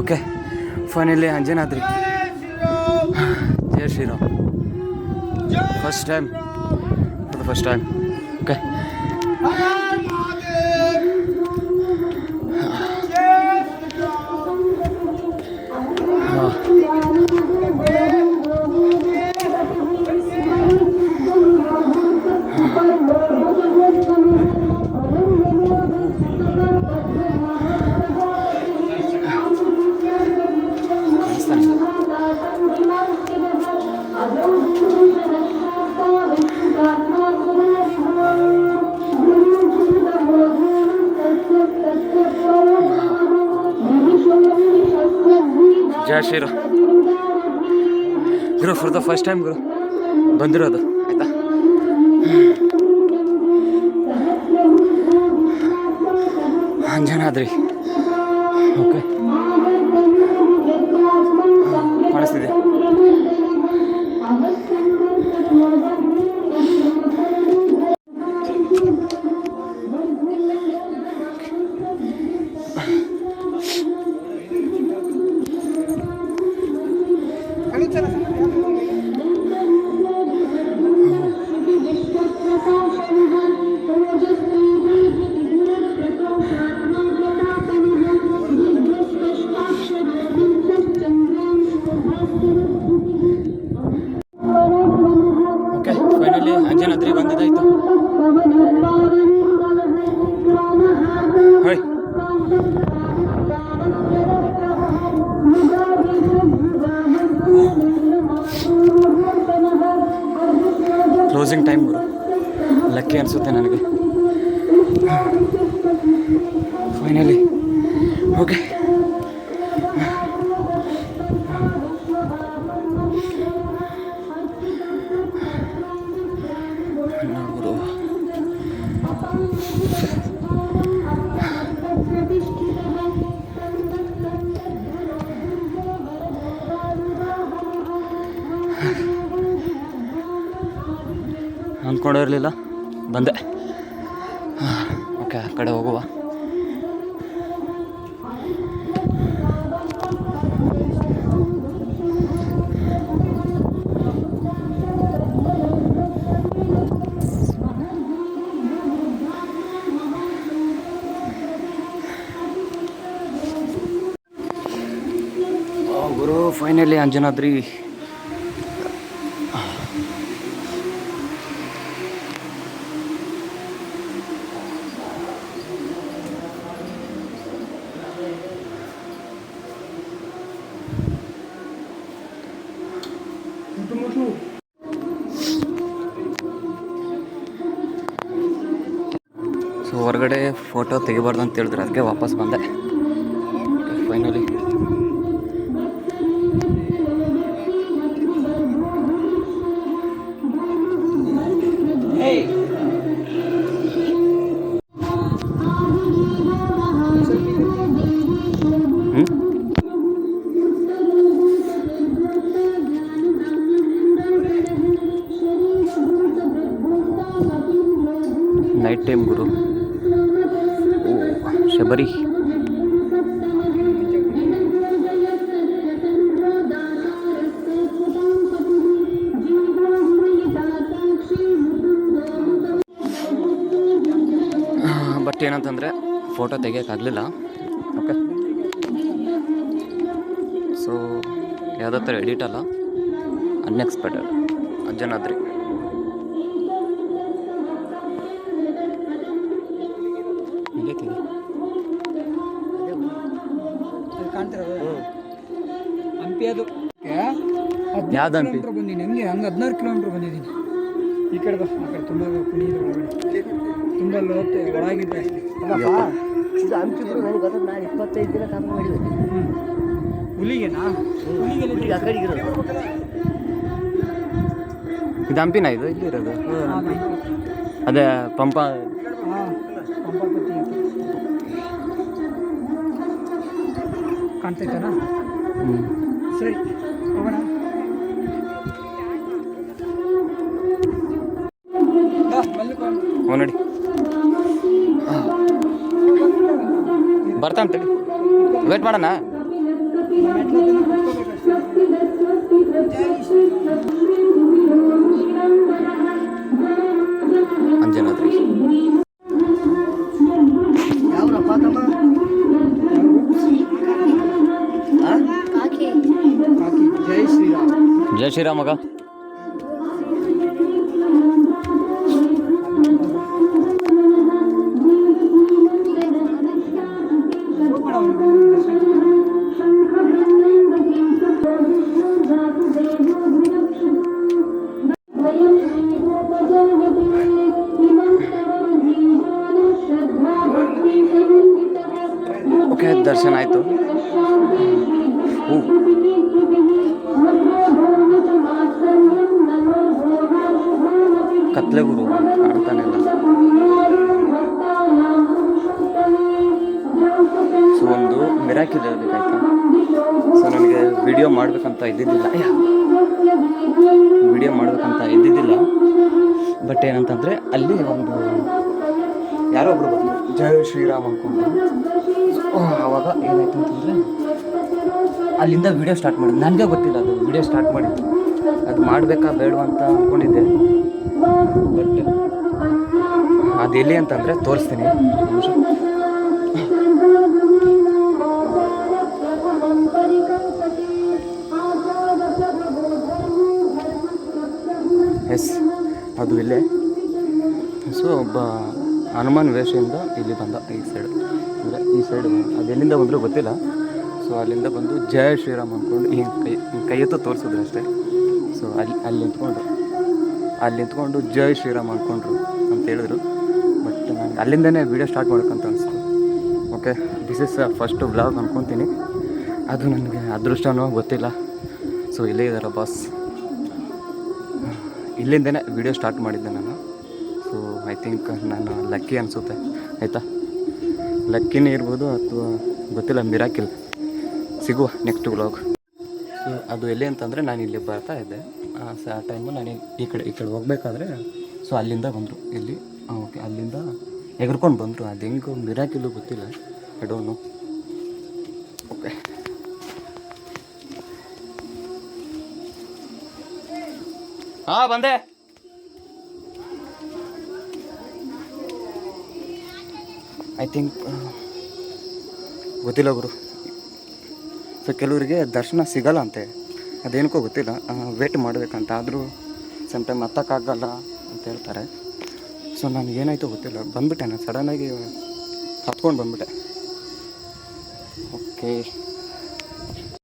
Okay finally Anjanadri Jaya Shriram first time for the first time okay ಜಯ ಶ್ರೀರು ಗುರು for the first time ಗುರು ಬಂದಿರೋದು ಆಯ್ತಾ? ಅಂಜನಾದ್ರಿ ಓಕೆ. ಕಾಣಿಸ್ತಿದೆ. ಲಕ್ಕಿ ಅನಿಸುತ್ತೆ ನನಗೆ. ಫೈನಲಿ ಓಕೆ ಅಂದ್ಕೊಂಡಿರಲಿಲ್ಲ ಬಂದೆ. ಓಕೆ ಆ ಕಡೆ ಹೋಗುವ. ಗುರು ಫೈನಲಿ ಅಂಜನಾದ್ರಿ. ಸೊ ಹೊರಗಡೆ ಫೋಟೋ ತೆಗಿಬಾರ್ದು ಅಂತ ಹೇಳಿದ್ರು. ಅದಕ್ಕೆ ವಾಪಸ್ ಬಂದೆ. ಏನಂತಂದರೆ ಫೋಟೋ ತೆಗಿಯೋಕ್ಕಾಗಲಿಲ್ಲ ಓಕೆ ಸೊ ಯಾವುದೋ ಥರ ಎಡಿಟ್ ಅಲ್ಲ ಅನ್ಎಕ್ಸ್ಪೆಕ್ಟೆಡ್ ಅಜ್ಜನಾದ್ರಿ ಹಂಪಿ ಅದು ಯಾವ್ದು? ಬಂದೀನಿ ಹಂಗೆ ಹಂಗೆ ಹದಿನಾರು ಕಿಲೋಮೀಟ್ರ್ ಬಂದಿದ್ದೀನಿ ಈ ಕಡೆ ಬಾ ಆ ಕಡೆ ತುಂಬ ಒಳಗಡೆ. ತುಂಬ ಲೋತೆ ಒಳಗಿದ್ದೆ ಇದು ನನಗೆ ಗೊತ್ತ ನಾನು ಇಪ್ಪತ್ತೈದು ದಿನ ಮಾಡಿದೆ ಹುಲಿಗೆನಾ? ಹುಲಿಗೆ ಆ ಇರೋದು. ಇದು ಹಂಪಿನ ಇದು? ಇಲ್ಲಿ ಇರೋದು? ಅದೇ ಪಂಪ. ಕಾಣ್ತೈತನಾ ಹ್ಞೂ ಸರಿ ಹೋಗೋಣ. ಹ್ಞೂ ನೋಡಿ. ಬರ್ತಾನೆ ತಡಿ ವೇಟ್ ಮಾಡೋಣ. ಅಂಜನಾದ್ರಿ. ಜೈ ಶ್ರೀರಾಮ್. ಜೈ ಶ್ರೀರಾಮ್ ಮಗ. ದರ್ಶನ ಆಯಿತು. ಕತ್ಲೆ ಗುರು ಕಾಣ್ತಾನೆ ಇಲ್ಲ ಸೊ ಒಂದು ಮಿರಾಕಿಲ್ ಹೇಳ್ಬೇಕಾಯ್ತಾ ಸೊ ನನಗೆ ವಿಡಿಯೋ ಮಾಡಬೇಕಂತ ಇದ್ದಿದ್ದಿಲ್ಲ. ವಿಡಿಯೋ ಮಾಡಬೇಕಂತ ಇದ್ದಿದ್ದಿಲ್ಲ. ಬಟ್ ಏನಂತಂದರೆ, ಅಲ್ಲಿ ಒಂದು ಯಾರೋ ಒಬ್ರು ಬಂದರು. ಜಯ ಶ್ರೀರಾಮ್ ಅಂದ್ಕೊಂಡು ಸೊ ಆವಾಗ ಏನಾಯ್ತು ಅಂತಂದರೆ, ಅಲ್ಲಿಂದ ವಿಡಿಯೋ ಸ್ಟಾರ್ಟ್ ಮಾಡಿದ್ದು ನನಗೆ ಗೊತ್ತಿಲ್ಲ ಅದು ವಿಡಿಯೋ ಸ್ಟಾರ್ಟ್ ಮಾಡಿದ್ದು. ಅದು ಮಾಡಬೇಕಾ ಬೇಡ ಅಂತ ಅಂದ್ಕೊಂಡಿದ್ದೆ ಬಟ್ ಅದು ಎಲ್ಲಿ ಅಂತಂದರೆ ತೋರಿಸ್ತೀನಿ. ಎಸ್ ಅದು ಇಲ್ಲೇ. ಸೊ ಒಬ್ಬ ಹನುಮಾನ್ ವೇಷದಿಂದ ಇಲ್ಲಿ ಬಂದ ಈ ಸೈಡ್ ಅಂದರೆ ಈ ಸೈಡ್ ಅದು ಎಲ್ಲಿಂದ ಬಂದರೂ ಗೊತ್ತಿಲ್ಲ. ಸೊ ಅಲ್ಲಿಂದ ಬಂದು ಜಯ ಶ್ರೀರಾಮ್ ಅಂದ್ಕೊಂಡು ಹಿಂಗೆ ಕೈ ಹಿಂಗೆ ಎತ್ತು ತೋರಿಸಿದ್ರು ಅಷ್ಟೇ. ಸೊ ಅಲ್ಲಿ ಅಲ್ಲಿ ನಿಂತ್ಕೊಂಡು ಅಲ್ಲಿ ನಿಂತ್ಕೊಂಡು ಜಯ ಶ್ರೀರಾಮ್ ಅಂದ್ಕೊಂಡ್ರು ಅಂತ ಹೇಳಿದ್ರು. ಬಟ್ ನಾನು ಅಲ್ಲಿಂದನೇ ವೀಡಿಯೋ ಸ್ಟಾರ್ಟ್ ಮಾಡ್ಕಂತ ಅನಿಸ್ತು. Okay this is first blog ಅಂದ್ಕೊತೀನಿ ಅದು ನನಗೆ ಅದೃಷ್ಟನೋ ಗೊತ್ತಿಲ್ಲ. ಸೊ ಇಲ್ಲೇ ಇದ್ದಾರೆ ಬಾಸ್ ಇಲ್ಲಿಂದನೇ ವಿಡಿಯೋ ಸ್ಟಾರ್ಟ್ ಮಾಡಿದ್ದೆ ನಾನು. ಸೊ ಐ ಥಿಂಕ್ ನಾನು ಲಕ್ಕಿ ಅನಿಸುತ್ತೆ. ಆಯಿತಾ? ಲಕ್ಕಿನೇ ಇರ್ಬೋದು ಅಥವಾ ಗೊತ್ತಿಲ್ಲ ಮಿರಾಕಿಲ್ ಸಿಗುವ ನೆಕ್ಸ್ಟ್ ಬ್ಲಾಗ್ ಸೊ ಅದು ಎಲ್ಲಿ ಅಂತಂದರೆ ನಾನು ಇಲ್ಲಿ ಬರ್ತಾ ಇದ್ದೆ. ಸೊ, ಆ ಟೈಮು ನಾನು ಈ- ಕಡೆ, ಈ ಕಡೆ ಹೋಗಬೇಕಾದ್ರೆ ಸೊ ಅಲ್ಲಿಂದ ಬಂದರು. ಇಲ್ಲಿ ಓಕೆ ಅಲ್ಲಿಂದ ಎಗರ್ಕೊಂಡು ಬಂದರು. ಅದು ಹೆಂಗೆ ಮಿರಾಕಿಲ್ಲು ಗೊತ್ತಿಲ್ಲ. ಐ ಡೋಂಟ್ ಓಕೆ ಹಾಂ ಬಂದೆ. ಐ ಥಿಂಕ್ ಗೊತ್ತಿಲ್ಲ ಗುರು. ಸೊ ಕೆಲವರಿಗೆ ದರ್ಶನ ಸಿಗಲ್ಲ ಅಂತೆ. ಅದೇನಕ್ಕೂ ಗೊತ್ತಿಲ್ಲ. ವೇಟ್ ಮಾಡಬೇಕಂತ ಆದರೂ ಸಮ್ ಟೈಮ್ ಹತ್ತಕ್ಕಾಗಲ್ಲ ಅಂತ ಹೇಳ್ತಾರೆ. ಸೊ ನನಗೇನಾಯ್ತು ಗೊತ್ತಿಲ್ಲ. ಬಂದುಬಿಟ್ಟೆ ನಾನು ಸಡನ್ನಾಗಿ ಹತ್ಕೊಂಡು ಬಂದುಬಿಟ್ಟೆ. ಓಕೆ